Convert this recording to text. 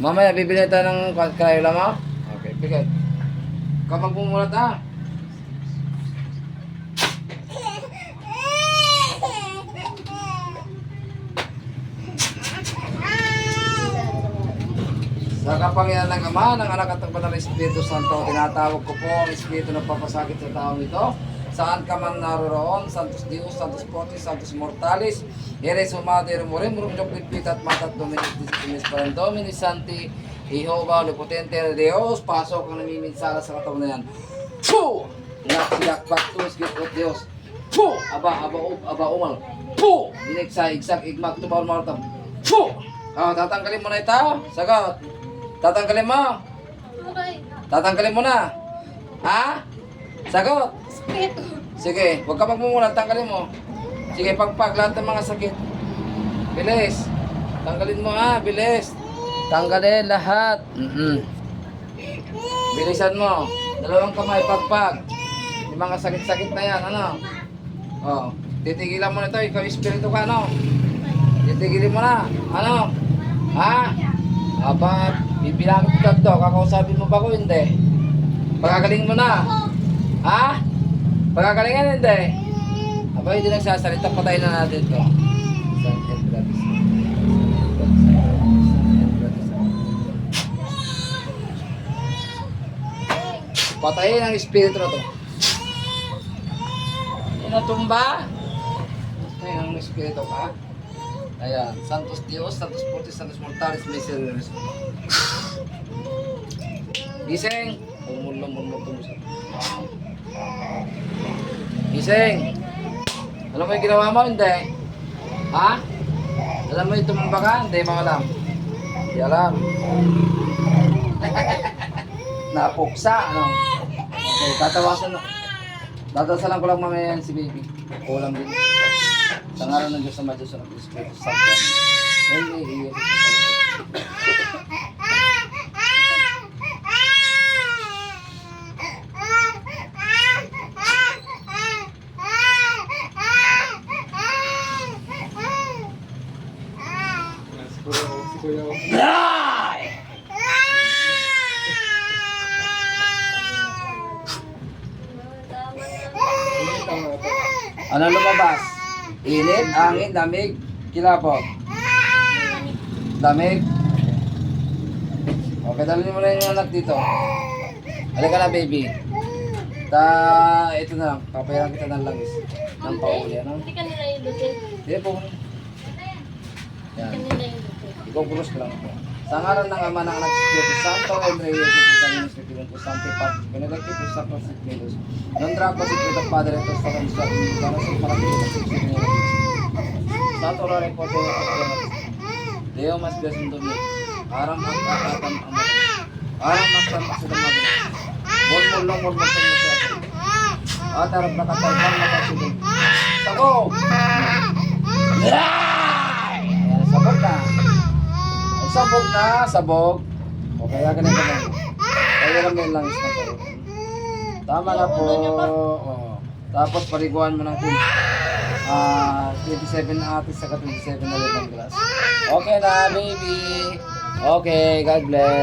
Mamaya, bibili tayo ng Crayola mo? Okay, bigay. Kapag bumulat ah. Sa kapangyarihan ng Ama, ng Anak at ng Banal na Espiritu Santo, tinatawag ko po ang Espiritu ng papasakit sa taong ito. Saan ka man naroroon, Santos Dios, Santos Fortis, Santos Mortalis, Eres Umater, Morem, Rumjok, Lipit at Matat, Dominis, Disipinis, Parang Dominis, Santi, Jehovah, Lupotente, Dios, pasok ang namiminsala sa katawan na yan. Puh! Naksiyak, baktus, gipot Dios. Puh! Aba, aba, ub, aba, umal. Puh! Dinig sa igsak, igmak, tumaw, martam. Puh! Oh, tatanggalin mo na ito. Sagot. Tatanggalin mo. Tatanggalin mo na. Ha? Sagot. Sige, huwag ka magmumulat, tanggalin mo. Sige, pagpag lahat ng mga sakit. Bilis. Tanggalin mo ha, bilis. Tanggalin lahat. Mm Bilisan mo. Dalawang kamay, pagpag. Yung mga sakit-sakit na yan, ano? Oh, titigilan mo na ito, ikaw espiritu ka, ano? Titigilin mo na, ano? Ha? Aba, bibilangin ko to, kakausapin mo ba ko? Hindi. Pagkagaling mo na. Ha? Pagkagalingan hindi. Aba, hindi nagsasalita, patayin na natin to. San. Patayin ang espiritu na to. Inatumba. Patayin ang espiritu ka. Ayan, Santos Dios, Santos Fortis, Santos Mortalis, Misereres. Gising! Umulong-mulong tumusan. Gising! Alam mo yung ginawa mo? Hindi. Ha? Alam mo yung tumamba ka? Hindi mo alam. Hindi alam. Napuksa, ano? Okay, tatawasan na. Dadasalan ko lang mamaya yan si baby. Kulang din. Sa ngalan ng Diyos sa Diyos ng Espiritu Santo. Ay, ay, ay. Ano lumabas? Init, angin, lamig, kilapot. Lamig. Okay, dalhin mo na yung anak dito. Halika na, baby. Ta, ito na lang. Papayaran kita ng langis. Ng pauli, ano? Hindi ka nila yung lutin. Hindi po. Yan. Kanila yung lutin. Ikaw pulos ka lang po. Sa ngalan ng Ama ng Anak sa Espiritu Santo, and Reyes, Jesus, sa Ines, Espiritu Santo, Patrick, Benedictus, Christus, Sacros, Espiritus, non drapa si Cristo Padre, ito sa kanila sa akin, para sa parating na sa Espiritu. Sa torare po, Deo, Deo, mas besan dumi, arang magkakatan ang mga, arang magkakatan sa mga, Bon mo lang, bon mo sa mga siya. At harap na katalbang makasilin. Sako! Ayan, sabog na, sabog. O kaya ganun ka lang. Kaya lang may langis na po. Tama na po. O. Tapos paliguan mo ng tin. Ah, 27 atis sa 27 na lemon grass. Okay na, baby. Okay, God bless.